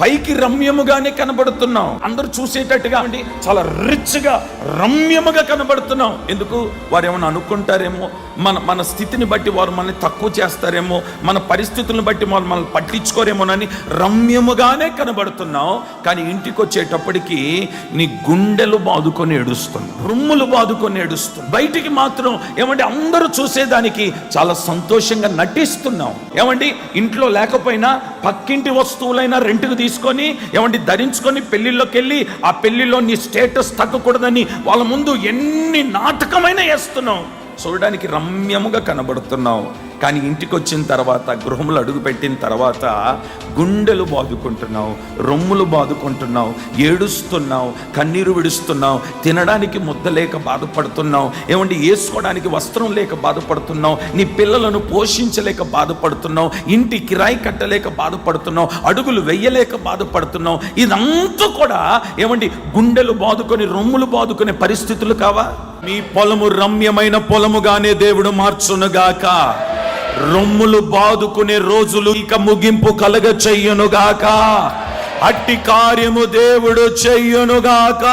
పైకి రమ్యముగానే కనబడుతున్నాం. అందరూ చూసేటట్టుగా అండి చాలా రిచ్గా రమ్యముగా కనబడుతున్నాం. ఎందుకు? వారు ఏమైనా అనుకుంటారేమో? మన మన స్థితిని బట్టి వారు మనల్ని తక్కువ చేస్తారేమో? మన పరిస్థితులను బట్టి వాళ్ళు మనల్ని పట్టించుకోరేమోనని రమ్యముగానే కనబడుతున్నాం. కానీ ఇంటికి వచ్చేటప్పటికి నీ గుండెలు బాదుకొని ఏడుస్తుంది రుమ్ములు బాదుకొని ఏడుస్తుంది బయటికి మాత్రం ఏమంటే అందరూ చూసేదానికి చాలా సంతోషంగా నటిస్తున్నాం. ఏమండి ఇంట్లో లేకపోయినా పక్కింటి వస్తువులైనా రెంట్కి తీసుకొని ఏమండి ధరించుకొని పెళ్ళిళ్ళకి వెళ్ళి ఆ పెళ్ళిలో నీ స్టేటస్ తగ్గకూడదని వాళ్ళ ముందు ఎన్ని నాటకమైన వేస్తున్నావు. చూడడానికి రమ్యముగా కనబడుతున్నావు. కానీ ఇంటికి వచ్చిన తర్వాత గృహములు అడుగుపెట్టిన తర్వాత గుండెలు బాదుకుంటున్నావు రొమ్ములు బాదుకుంటున్నావు ఏడుస్తున్నావు కన్నీరు విడుస్తున్నావు తినడానికి ముద్ద లేక బాధపడుతున్నావు ఏమంటే వేసుకోవడానికి వస్త్రం లేక బాధపడుతున్నావు నీ పిల్లలను పోషించలేక బాధపడుతున్నావు ఇంటి కిరాయి కట్టలేక బాధపడుతున్నావు అడుగులు వెయ్యలేక బాధపడుతున్నావు ఇదంతా కూడా ఏమండి గుండెలు బాదుకొని రొమ్ములు బాదుకునే పరిస్థితులు కావా? మీ పొలము రమ్యమైన పొలముగానే దేవుడు మార్చునుగాక. రొమ్ములు బాదుకునే రోజులు ఇక ముగింపు కలగ చెయ్యునుగాక అట్టి కార్యము దేవుడు చెయ్యునుగాక.